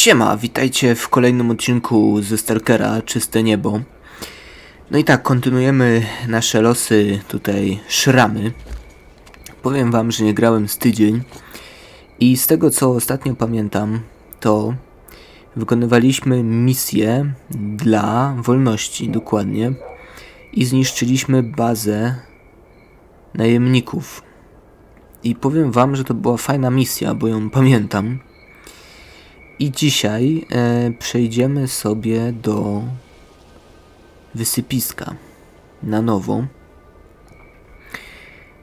Siema, witajcie w kolejnym odcinku ze Stalkera Czyste Niebo. No i tak, kontynuujemy nasze losy tutaj szramy. Powiem wam, że nie grałem z tydzień i z tego co ostatnio pamiętam, to wykonywaliśmy misję dla wolności, dokładnie, i zniszczyliśmy bazę najemników. I powiem wam, że to była fajna misja, bo ją pamiętam. I dzisiaj e, przejdziemy sobie do wysypiska na nowo.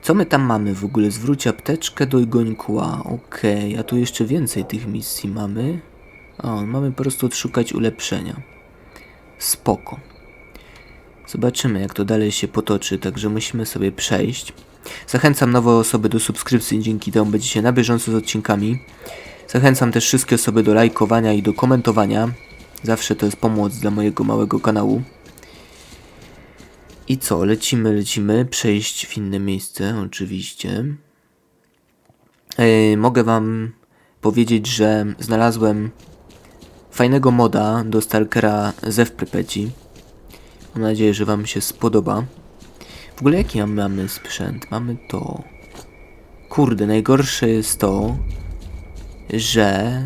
Co my tam mamy w ogóle? Zwróć apteczkę do gońkła. Okej, okay. a tu jeszcze więcej tych misji mamy. O, mamy po prostu odszukać ulepszenia. Spoko. Zobaczymy, jak to dalej się potoczy, także musimy sobie przejść. Zachęcam nowe osoby do subskrypcji, dzięki temu będziecie na bieżąco z odcinkami. Zachęcam też wszystkie osoby do lajkowania i do komentowania. Zawsze to jest pomoc dla mojego małego kanału. I co, lecimy, lecimy. Przejść w inne miejsce, oczywiście. Yy, mogę wam powiedzieć, że znalazłem fajnego moda do Stalkera Zew Prypeci. Mam nadzieję, że wam się spodoba. W ogóle jaki mamy sprzęt? Mamy to. Kurde, najgorsze jest to, że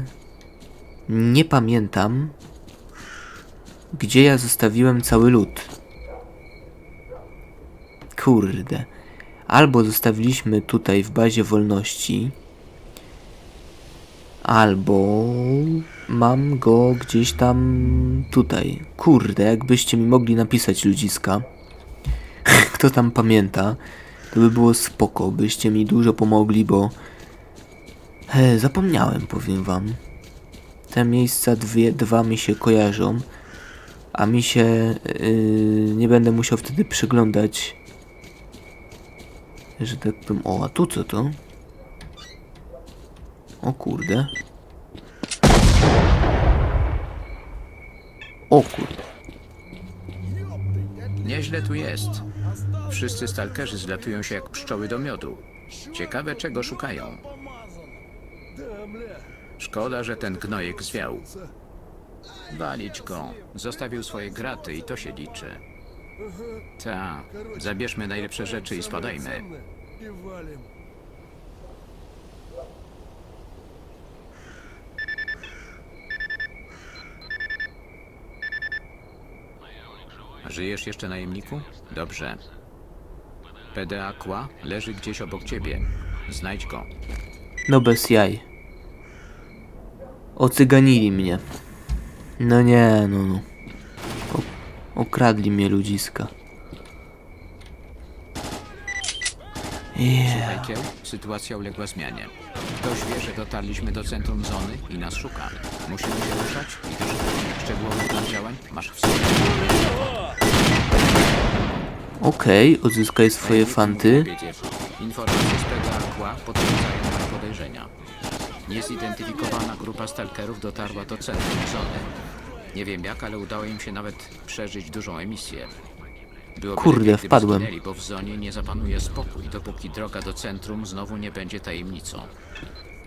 nie pamiętam, gdzie ja zostawiłem cały lód. Kurde. Albo zostawiliśmy tutaj w bazie wolności, albo mam go gdzieś tam tutaj. Kurde, jakbyście mi mogli napisać ludziska, kto tam pamięta, to by było spoko, byście mi dużo pomogli, bo He, zapomniałem, powiem wam. Te miejsca dwie, dwa mi się kojarzą, a mi się yy, nie będę musiał wtedy przeglądać, że tak powiem. O, a tu co to? O kurde. O kurde. Nieźle tu jest. Wszyscy stalkerzy zlatują się jak pszczoły do miodu. Ciekawe, czego szukają. Szkoda, że ten gnojek zwiał. Walić go. Zostawił swoje graty i to się liczy. Ta, zabierzmy najlepsze rzeczy i spadajmy. Żyjesz jeszcze, najemniku? Dobrze. PD Aqua leży gdzieś obok ciebie. Znajdź go. No bez jaj. Ocyganili mnie. No nie, no no. Okradli mnie ludziska. Yeah. Słuchajcie, sytuacja uległa zmianie. Ktoś wie, że dotarliśmy do centrum zony i nas szuka. Musimy się ruszać i też szczegółowy plan działań masz w sobie. Okej, odzyskaj swoje fanty. Informacje z PDA potwierdzają nasze podejrzenia. Niezidentyfikowana grupa stalkerów dotarła do centrum zony. Nie wiem jak, ale udało im się nawet przeżyć dużą emisję. Byłoby Kurde, lepiej, gdyby wpadłem. zginęli, bo w zonie nie zapanuje spokój, dopóki droga do centrum znowu nie będzie tajemnicą.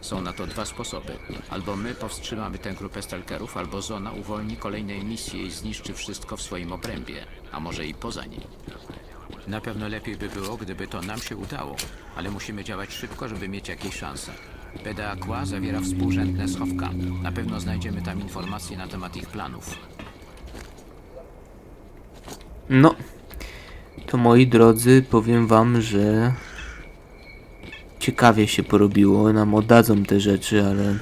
Są na to dwa sposoby. Albo my powstrzymamy tę grupę stalkerów, albo zona uwolni kolejne emisje i zniszczy wszystko w swoim obrębie, a może i poza nim. Na pewno lepiej by było, gdyby to nam się udało, ale musimy działać szybko, żeby mieć jakieś szanse. PDA Aqua zawiera współrzędne schowka. Na pewno znajdziemy tam informacje na temat ich planów. No, to moi drodzy, powiem wam, że ciekawie się porobiło. Nam oddadzą te rzeczy, ale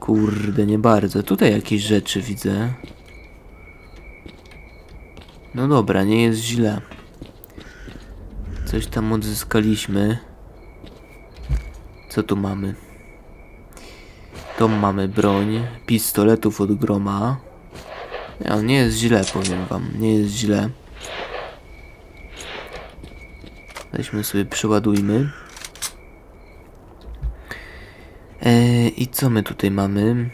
kurde, nie bardzo. Tutaj jakieś rzeczy widzę. No dobra, nie jest źle. Coś tam odzyskaliśmy. Co tu mamy? To mamy broń, pistoletów od groma. Nie, nie jest źle, powiem wam, nie jest źle. Weźmy sobie, przeładujmy. Eee, I co my tutaj mamy?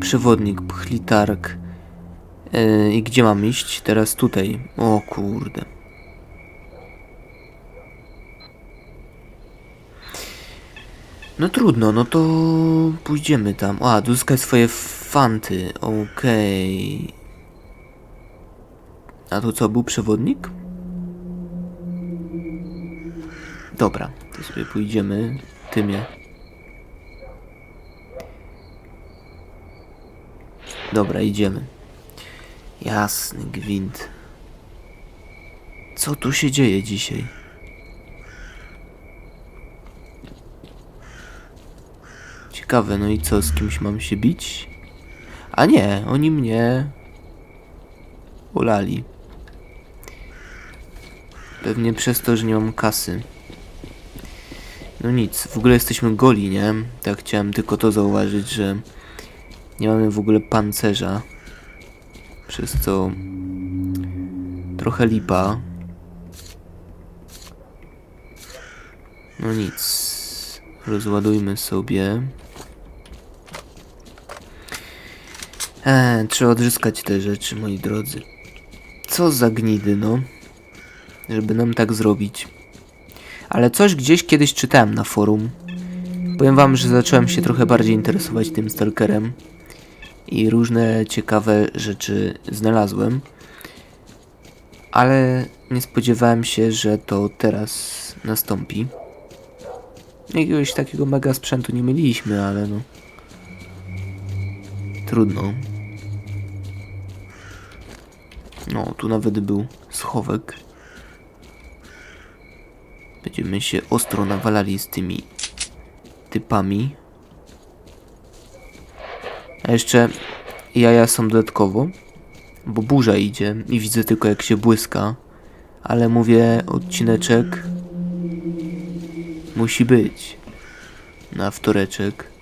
Przewodnik, pchlitark. Eee, I gdzie mam iść? Teraz tutaj. O kurde. No trudno, no to pójdziemy tam. A, uzyskaj swoje fanty. Okej. A to co, był przewodnik? Dobra, to sobie pójdziemy. Tymie. Dobra, idziemy. Jasny gwint. Co tu się dzieje dzisiaj? Ciekawe, no i co, z kimś mam się bić? A nie, oni mnie ulali. Pewnie przez to, że nie mam kasy. No nic, w ogóle jesteśmy goli, nie? Tak chciałem tylko to zauważyć, że nie mamy w ogóle pancerza. Przez co trochę lipa. No nic. Rozładujmy sobie. Eee, trzeba odzyskać te rzeczy, moi drodzy. Co za gnidy, no. Żeby nam tak zrobić. Ale coś gdzieś kiedyś czytałem na forum. Powiem wam, że zacząłem się trochę bardziej interesować tym stalkerem. I różne ciekawe rzeczy znalazłem. Ale nie spodziewałem się, że to teraz nastąpi. Jakiegoś takiego mega sprzętu nie mieliśmy, ale no. Trudno. No, tu nawet był schowek. Będziemy się ostro nawalali z tymi typami. A jeszcze jaja są dodatkowo, bo burza idzie i widzę tylko jak się błyska. Ale mówię, odcineczek musi być na wtoreczek.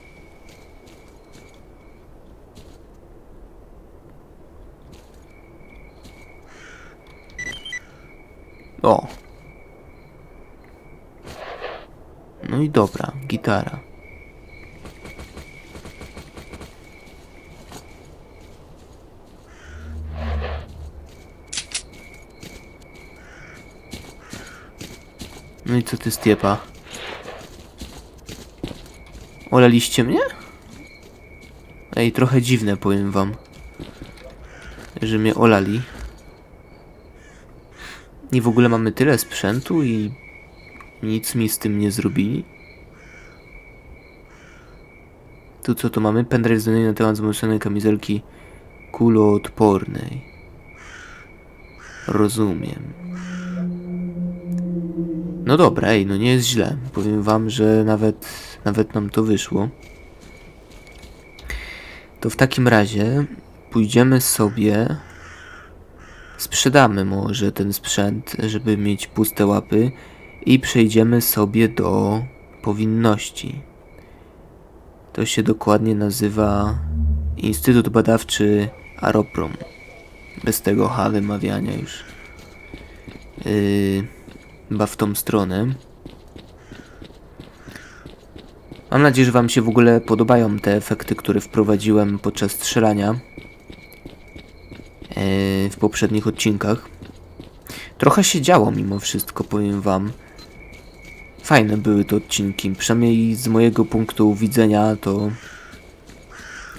O. No i dobra, gitara. No i co ty stiepa? Olaliście mnie? Ej, trochę dziwne powiem wam. Że mnie olali. I w ogóle mamy tyle sprzętu i nic mi z tym nie zrobili. Tu co to mamy? Pendrive z na temat wzmocnionej kamizelki kuloodpornej. Rozumiem. No dobra, ej, no nie jest źle. Powiem wam, że nawet, nawet nam to wyszło. To w takim razie pójdziemy sobie. Sprzedamy może ten sprzęt, żeby mieć puste łapy i przejdziemy sobie do powinności. To się dokładnie nazywa Instytut Badawczy Aroprom. Bez tego H wymawiania już. Yy, w tą stronę. Mam nadzieję, że Wam się w ogóle podobają te efekty, które wprowadziłem podczas strzelania w poprzednich odcinkach. Trochę się działo mimo wszystko, powiem Wam. Fajne były te odcinki, przynajmniej z mojego punktu widzenia to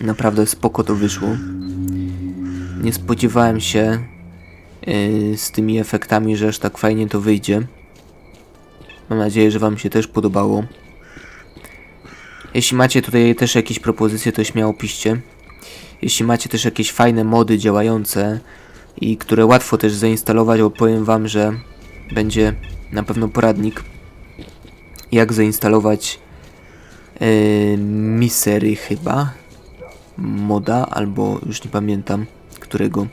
naprawdę spoko to wyszło. Nie spodziewałem się yy, z tymi efektami, że aż tak fajnie to wyjdzie. Mam nadzieję, że Wam się też podobało. Jeśli macie tutaj też jakieś propozycje, to śmiało piszcie. Jeśli macie też jakieś fajne mody działające i które łatwo też zainstalować, bo powiem Wam, że będzie na pewno poradnik jak zainstalować yy, Misery chyba moda, albo już nie pamiętam którego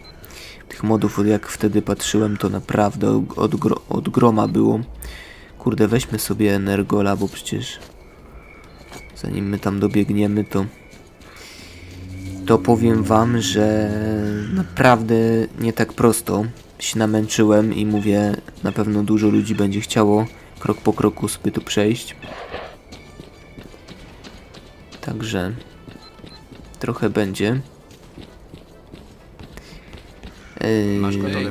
tych modów, jak wtedy patrzyłem, to naprawdę od, gro, od groma było. Kurde, weźmy sobie Energola, bo przecież zanim my tam dobiegniemy, to to powiem wam, że naprawdę nie tak prosto się namęczyłem i mówię, na pewno dużo ludzi będzie chciało krok po kroku sobie tu przejść. Także trochę będzie. Yy, Masz gotowe?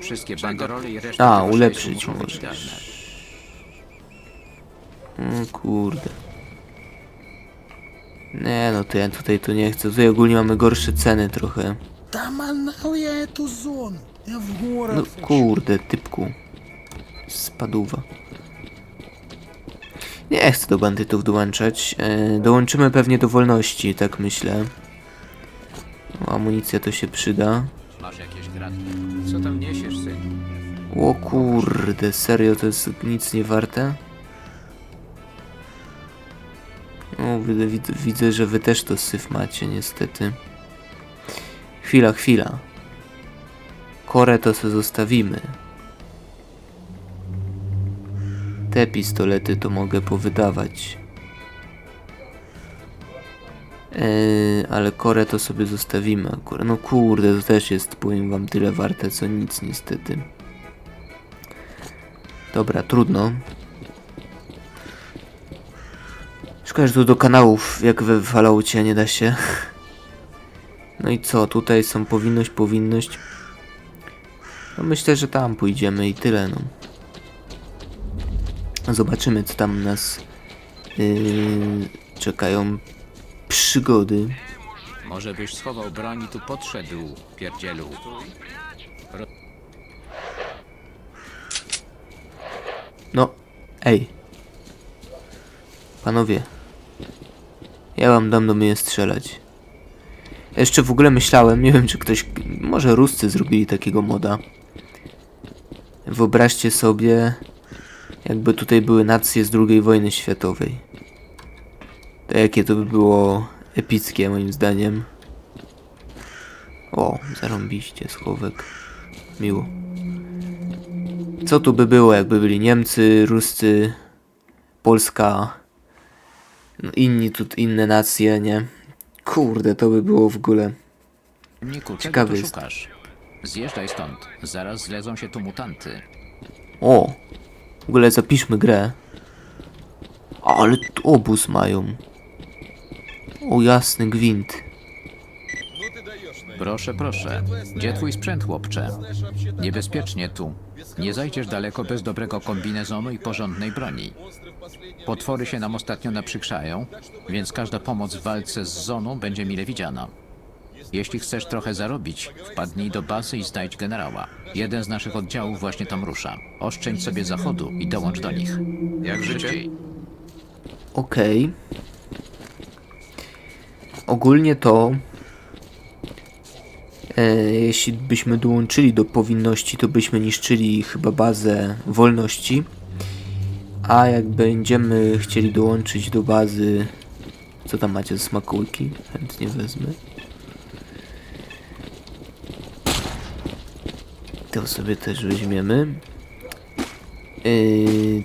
Wszystkie banderole i A, ulepszyć możesz. O kurde. Nie no, to ja tutaj tu nie chcę. Tutaj ogólnie mamy gorsze ceny trochę. No kurde, typku. Spaduwa. Nie chcę do bandytów dołączać. E, dołączymy pewnie do wolności, tak myślę. O, amunicja to się przyda. Masz jakieś granty. Co tam niesiesz, syn? O kurde, serio, to jest nic nie warte? O, widzę, widzę, widzę, że wy też to syf macie, niestety. Chwila, chwila. Korę to sobie zostawimy. Te pistolety to mogę powydawać. Eee, ale korę to sobie zostawimy. akurat. No kurde, to też jest, powiem wam, tyle warte co nic niestety. Dobra, trudno. Szkoda, że tu do kanałów, jak we Falloutie, nie da się. No i co, tutaj są powinność, powinność. No myślę, że tam pójdziemy i tyle, no. Zobaczymy, co tam nas yy, czekają przygody. Może byś schował broń i tu podszedł, pierdzielu. No, ej. Panowie. Ja wam dam do mnie strzelać. Jeszcze w ogóle myślałem, nie wiem czy ktoś, może Ruscy zrobili takiego moda. Wyobraźcie sobie, jakby tutaj były nacje z II wojny światowej. To jakie to by było epickie moim zdaniem. O, zarąbiście, schowek. Miło. Co tu by było, jakby byli Niemcy, Ruscy, Polska, no inni tu, inne nacje, nie? Kurde, to by było w ogóle. Czego Ciekawy tu jest. szukasz? Zjeżdżaj stąd. Zaraz zlezą się tu mutanty. O! W ogóle zapiszmy grę. Ale tu obóz mają. O jasny gwint. Proszę, proszę. Gdzie twój sprzęt, chłopcze? Niebezpiecznie tu. Nie zajdziesz daleko bez dobrego kombinezonu i porządnej broni. Potwory się nam ostatnio naprzykrzają, więc każda pomoc w walce z zoną będzie mile widziana. Jeśli chcesz trochę zarobić, wpadnij do bazy i znajdź generała. Jeden z naszych oddziałów właśnie tam rusza. Oszczędź sobie zachodu i dołącz do nich. Jak życie? Okej. Ogólnie to. E, jeśli byśmy dołączyli do powinności, to byśmy niszczyli chyba bazę wolności. A jak będziemy chcieli dołączyć do bazy. Co tam macie z smakołyki? Chętnie wezmę. To sobie też weźmiemy. Yy,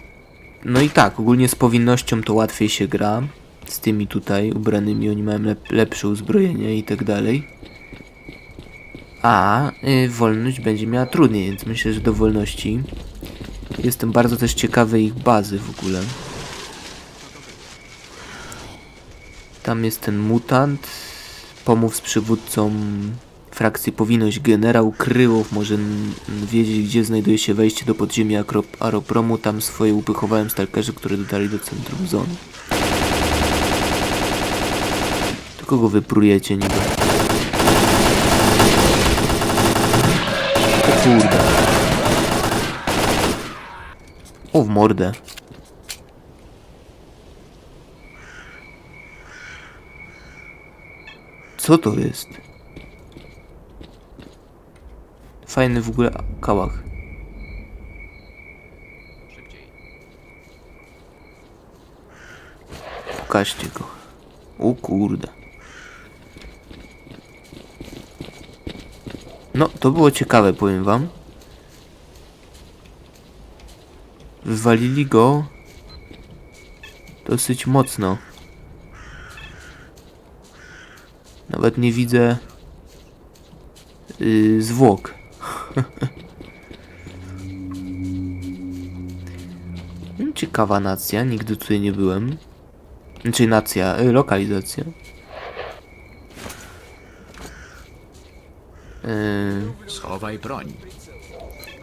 no i tak, ogólnie z powinnością to łatwiej się gra. Z tymi tutaj ubranymi, oni mają lep lepsze uzbrojenie i tak dalej. A y, wolność będzie miała trudniej, więc myślę, że do wolności. Jestem bardzo też ciekawy ich bazy w ogóle. Tam jest ten mutant. Pomów z przywódcą frakcji powinność generał Kryłow może wiedzieć, gdzie znajduje się wejście do podziemia Aeropromu. Tam swoje upychowałem stalkerzy, które dotarli do centrum zony. To kogo wyprujecie niby? O kurde. O w mordę. Co to jest? Fajny w ogóle kałach. Pokażcie go. O kurde. No, to było ciekawe, powiem wam. Wywalili go dosyć mocno. Nawet nie widzę yy, zwłok. Ciekawa nacja, nigdy tutaj nie byłem. Znaczy nacja, y, lokalizacja. Yy, Schowaj broń.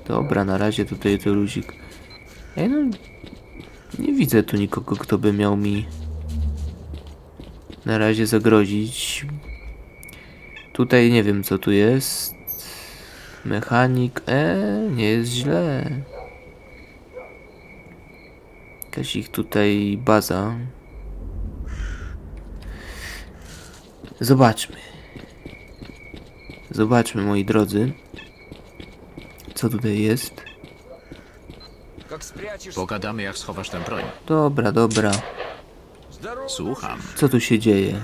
dobra, na razie tutaj to luzik. No, nie widzę tu nikogo, kto by miał mi na razie zagrozić. Tutaj nie wiem co tu jest. Mechanik. E, nie jest źle. Jakaś ich tutaj baza. Zobaczmy. Zobaczmy, moi drodzy. Co tutaj jest? Pogadamy, jak schowasz tę broń. Dobra, dobra. Słucham. Co tu się dzieje?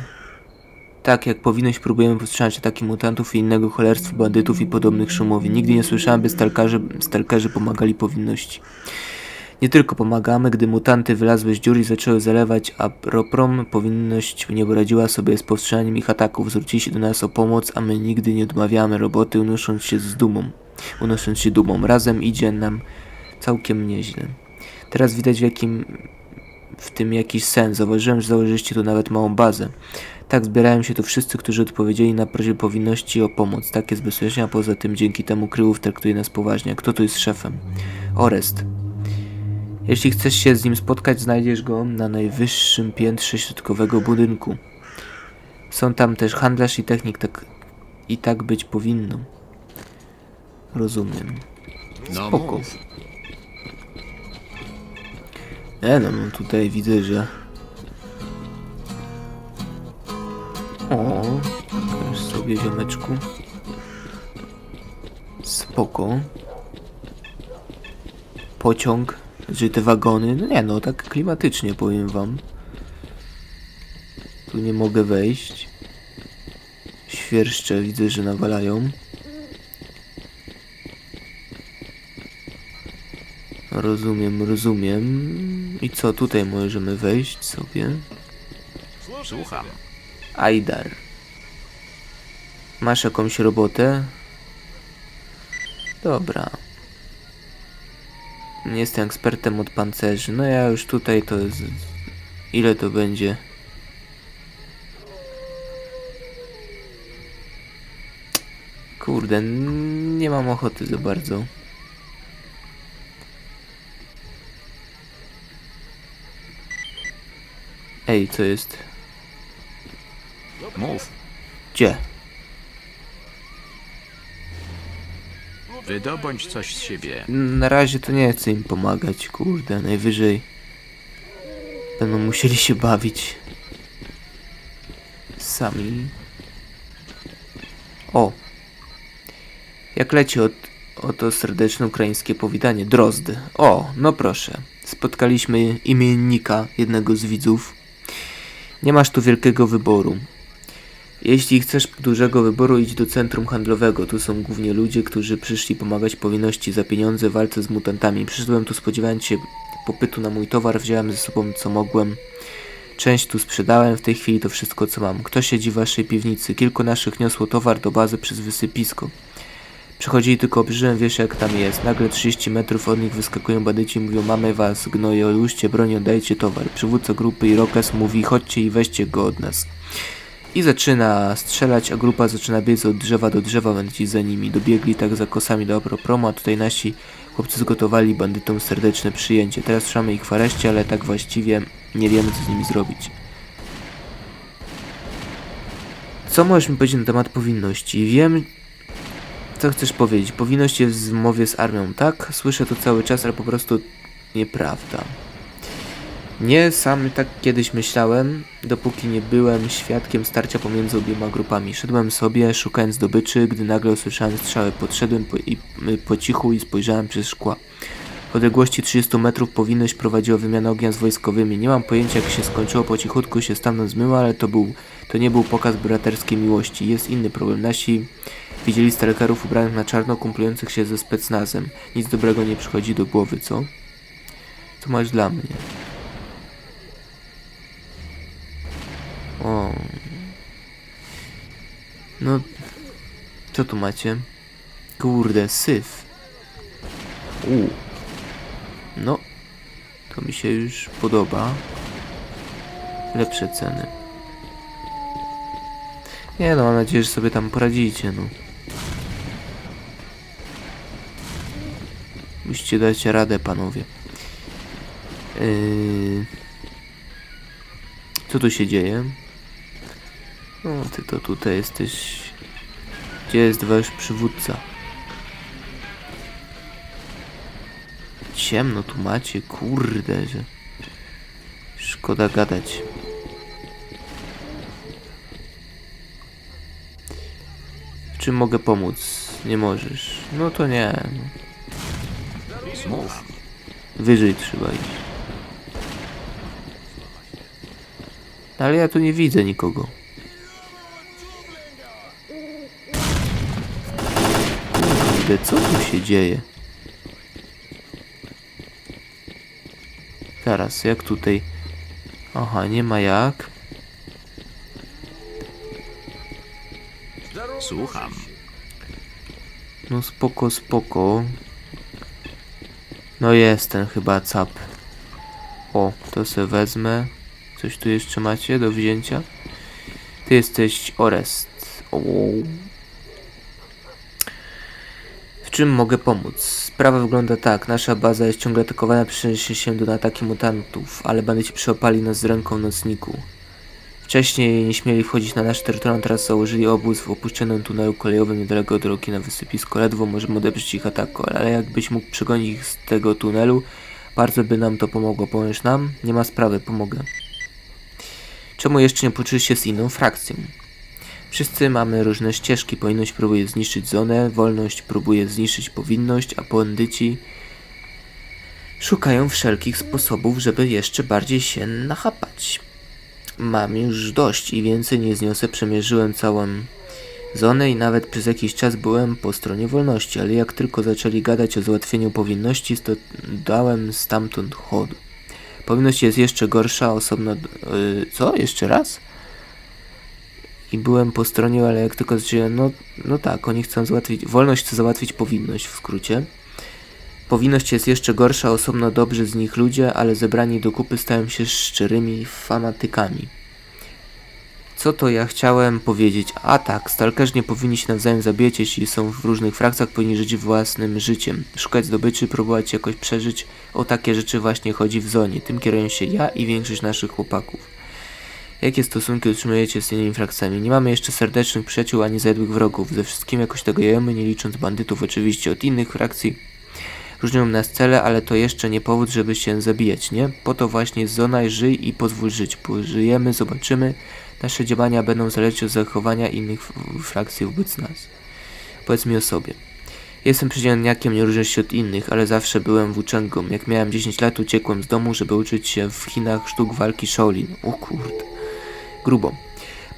Tak, jak powinnoś, próbujemy powstrzymać ataki mutantów i innego cholerstwa, bandytów i podobnych szumowi. Nigdy nie słyszałem, by stalkerzy, stalkerzy pomagali powinności. Nie tylko pomagamy, gdy mutanty wylazły z dziury, i zaczęły zalewać aproprom, powinność nie poradziła sobie z powstrzymaniem ich ataków. Zwrócili się do nas o pomoc, a my nigdy nie odmawiamy roboty, unosząc się z dumą. Unosząc się dumą. Razem idzie nam całkiem nieźle. Teraz widać w jakim w tym jakiś sens. Zauważyłem, że założyliście tu nawet małą bazę. Tak, zbierają się tu wszyscy, którzy odpowiedzieli na prośbę powinności o pomoc. Tak jest bezpiecznie, a poza tym dzięki temu Kryłów traktuje nas poważnie. Kto tu jest szefem? Orest. Jeśli chcesz się z nim spotkać, znajdziesz go na najwyższym piętrze środkowego budynku. Są tam też handlarz i technik, tak i tak być powinno. Rozumiem. No Spoko. E no, tutaj widzę, że... O, pokaż sobie ziomeczku. Spoko. Pociąg, że te wagony, no nie no, tak klimatycznie powiem wam. Tu nie mogę wejść. Świerszcze widzę, że nawalają. Rozumiem, rozumiem. I co, tutaj możemy wejść sobie? Słucham. Aidar. Masz jakąś robotę? Dobra. Nie jestem ekspertem od pancerzy. No ja już tutaj to jest... Ile to będzie? Kurde, nie mam ochoty za bardzo. Ej, co jest? Mów. Gdzie? Wydobądź coś z siebie. Na razie to nie chcę im pomagać, kurde, najwyżej będą musieli się bawić sami. O! Jak leci od, oto serdeczne ukraińskie powitanie, Drozdy. O, no proszę. Spotkaliśmy imiennika jednego z widzów. Nie masz tu wielkiego wyboru. Jeśli chcesz dużego wyboru, idź do centrum handlowego. Tu są głównie ludzie, którzy przyszli pomagać powinności za pieniądze w walce z mutantami. Przyszedłem tu spodziewając się popytu na mój towar, wziąłem ze sobą co mogłem. Część tu sprzedałem, w tej chwili to wszystko co mam. Kto siedzi w waszej piwnicy? Kilku naszych niosło towar do bazy przez wysypisko. Przechodzili tylko obliżyłem, wiesz jak tam jest. Nagle 30 metrów od nich wyskakują bandyci i mówią mamy was, gnoje, odłóżcie broń, oddajcie towar. Przywódca grupy Irokes mówi chodźcie i weźcie go od nas. I zaczyna strzelać, a grupa zaczyna biec od drzewa do drzewa, będziecie za nimi. Dobiegli tak za kosami do promu, a tutaj nasi chłopcy zgotowali bandytom serdeczne przyjęcie. Teraz trzymamy ich w areszcie, ale tak właściwie nie wiemy co z nimi zrobić. Co możesz mi powiedzieć na temat powinności? Wiem, co chcesz powiedzieć. Powinność jest w mowie z armią, tak? Słyszę to cały czas, ale po prostu nieprawda. Nie, sam tak kiedyś myślałem, dopóki nie byłem świadkiem starcia pomiędzy obiema grupami. Szedłem sobie, szukając zdobyczy, gdy nagle usłyszałem strzały. Podszedłem po, i, y, po cichu i spojrzałem przez szkła. W odległości 30 metrów powinność prowadziła wymianę ognia z wojskowymi. Nie mam pojęcia jak się skończyło, po cichutku się stamtąd zmyło, ale to był, to nie był pokaz braterskiej miłości. Jest inny problem. Nasi widzieli stalkerów ubranych na czarno, kumplujących się ze specnazem. Nic dobrego nie przychodzi do głowy, co? Co masz dla mnie? O. No. Co tu macie? Kurde, syf. U. No. To mi się już podoba. Lepsze ceny. Nie no, mam nadzieję, że sobie tam poradzicie, no. Musicie dać radę, panowie. Yy... Co tu się dzieje? No, ty to tutaj jesteś... Gdzie jest wasz przywódca? Ciemno tu macie, kurde, że... Szkoda gadać. W czym mogę pomóc? Nie możesz. No to nie. Mów. Wyżej trzeba iść. Ale ja tu nie widzę nikogo. Kurde, co tu się dzieje? Zaraz, jak tutaj... Aha, nie ma jak. Słucham. No spoko, spoko. No jest ten chyba cap. O, to se wezmę. Coś tu jeszcze macie do wzięcia? Ty jesteś Orest. O. W czym mogę pomóc? Sprawa wygląda tak. Nasza baza jest ciągle atakowana przez się do ataki mutantów, ale bandyci przyopali nas z ręką nocniku. Wcześniej nie śmieli wchodzić na nasze terytorium, teraz założyli obóz w opuszczonym tunelu kolejowym niedaleko drogi na wysypisko. Ledwo możemy odeprzeć ich ataku, ale jakbyś mógł przegonić ich z tego tunelu, bardzo by nam to pomogło. Pomożesz nam? Nie ma sprawy, pomogę. Czemu jeszcze nie poczujesz się z inną frakcją? Wszyscy mamy różne ścieżki. Powinność próbuje zniszczyć zonę, wolność próbuje zniszczyć powinność, a bandyci szukają wszelkich sposobów, żeby jeszcze bardziej się nachapać. Mam już dość i więcej nie zniosę. Przemierzyłem całą zonę i nawet przez jakiś czas byłem po stronie wolności, ale jak tylko zaczęli gadać o załatwieniu powinności, to dałem stamtąd chodu. Powinność jest jeszcze gorsza, osobno... Yy, co? Jeszcze raz? I byłem po stronie, ale jak tylko zacząłem... No, no tak, oni chcą załatwić... Wolność chce załatwić powinność, w skrócie. Powinność jest jeszcze gorsza, osobno dobrzy z nich ludzie, ale zebrani do kupy stają się szczerymi fanatykami. Co to ja chciałem powiedzieć? A tak, stalkerzy nie powinni się nawzajem zabijać, jeśli są w różnych frakcjach, powinni żyć własnym życiem. Szukać zdobyczy, próbować jakoś przeżyć. O takie rzeczy właśnie chodzi w zonie. Tym kieruję się ja i większość naszych chłopaków. Jakie stosunki utrzymujecie z innymi frakcjami? Nie mamy jeszcze serdecznych przyjaciół ani zajadłych wrogów. Ze wszystkim jakoś tego jemy, nie licząc bandytów oczywiście. Od innych frakcji Różnią nas cele, ale to jeszcze nie powód, żeby się zabijać, nie? Po to właśnie jest zona i żyj i pozwól żyć. Pożyjemy, zobaczymy. Nasze działania będą zależeć od zachowania innych frakcji wobec nas. Powiedz mi o sobie. Jestem przedzielniakiem, nie różnię się od innych, ale zawsze byłem włóczęgą. Jak miałem 10 lat, uciekłem z domu, żeby uczyć się w Chinach sztuk walki Shaolin. O kurde. Grubo.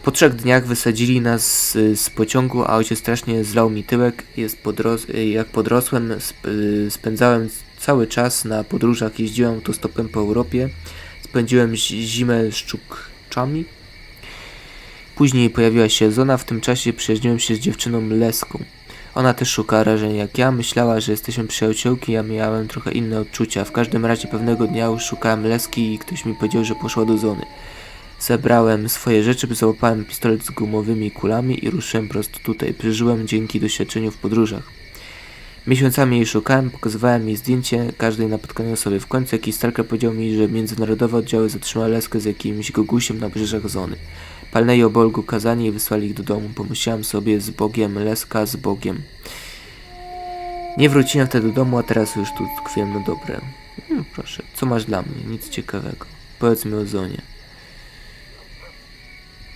Po trzech dniach wysadzili nas y, z pociągu, a ojciec strasznie zlał mi tyłek. Jest podros jak podrosłem, sp spędzałem cały czas na podróżach, jeździłem autostopem po Europie. Spędziłem zi- zimę z czukczami. Później pojawiła się Zona, w tym czasie przyjaźniłem się z dziewczyną Leską. Ona też szukała rażeń jak ja, myślała, że jesteśmy przyjaciółki, ja miałem trochę inne odczucia. W każdym razie pewnego dnia już szukałem Leski i ktoś mi powiedział, że poszła do Zony. Zebrałem swoje rzeczy, załapałem pistolet z gumowymi kulami i ruszyłem prosto tutaj. Przeżyłem dzięki doświadczeniu w podróżach. Miesiącami jej szukałem, pokazywałem jej zdjęcie każdej napotkanej osoby. W końcu jakiś stalker powiedział mi, że międzynarodowe oddziały zatrzymały Leskę z jakimś gogusiem na brzeżach Zony. Palnęli obolgu kazanie i wysłali ich do domu. Pomyślałem sobie z Bogiem, Leska z Bogiem. Nie wróciłem wtedy do domu, a teraz już tu tkwię no dobre. Hmm, proszę, co masz dla mnie? Nic ciekawego. Powiedz mi o Zonie.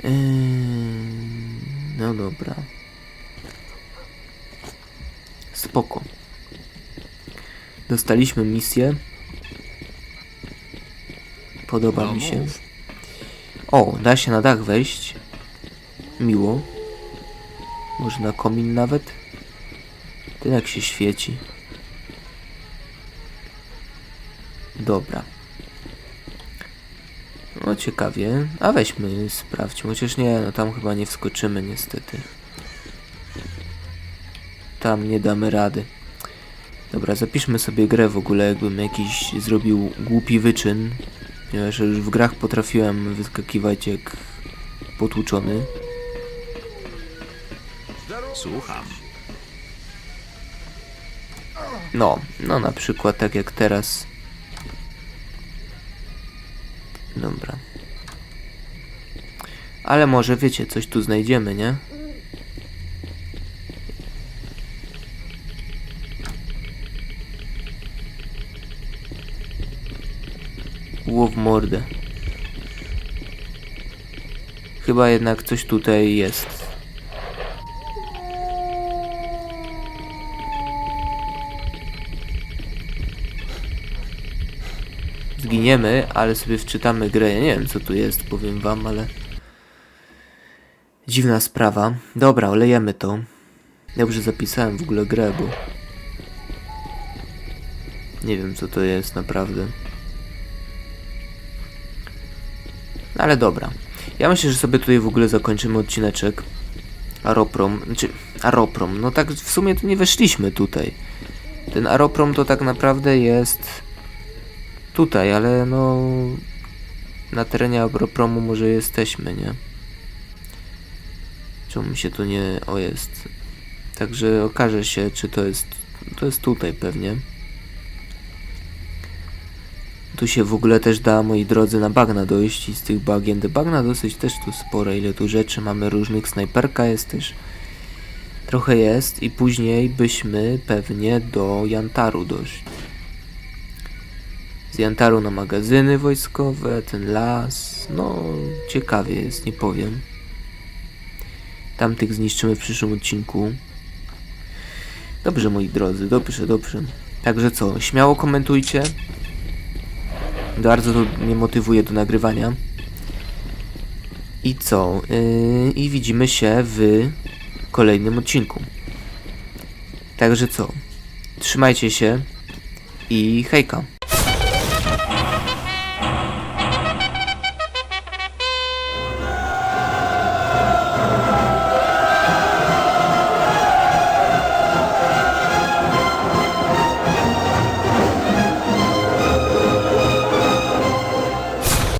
Yy, no dobra. Spoko. Dostaliśmy misję. Podoba No mi się. mów. O, da się na dach wejść. Miło. Może na komin nawet. Ten jak się świeci. Dobra. No ciekawie. A weźmy, sprawdźmy. Chociaż nie, no tam chyba nie wskoczymy niestety. Tam nie damy rady. Dobra, zapiszmy sobie grę w ogóle, jakbym jakiś zrobił głupi wyczyn. Ponieważ już w grach potrafiłem wyskakiwać jak potłuczony. Słucham. No, no na przykład tak jak teraz. Dobra. Ale może wiecie, coś tu znajdziemy, nie? Łow mordę. Chyba jednak coś tutaj jest. Zginiemy, ale sobie wczytamy grę. Ja nie wiem co tu jest, powiem wam, ale... Dziwna sprawa. Dobra, olejemy to. Dobrze zapisałem w ogóle grę, bo... Nie wiem co to jest naprawdę. Ale dobra. Ja myślę, że sobie tutaj w ogóle zakończymy odcineczek. Aroprom, znaczy Aroprom, no tak w sumie to nie weszliśmy tutaj. Ten Aroprom to tak naprawdę jest tutaj, ale no na terenie Aropromu może jesteśmy, nie? Czemu mi się to nie... o jest. Także okaże się, czy to jest... to jest tutaj pewnie. Tu się w ogóle też da, moi drodzy, na bagna dojść i z tych bagien. Te bagna dosyć też tu spore, ile tu rzeczy mamy różnych. Snajperka jest też. Trochę jest i później byśmy pewnie do Jantaru doszli. Z Jantaru na magazyny wojskowe, ten las. No, ciekawie jest, nie powiem. Tamtych zniszczymy w przyszłym odcinku. Dobrze, moi drodzy, dobrze, dobrze. Także co, śmiało komentujcie. Bardzo to mnie motywuje do nagrywania. I co? Yy, I widzimy się w kolejnym odcinku. Także co? Trzymajcie się i hejka.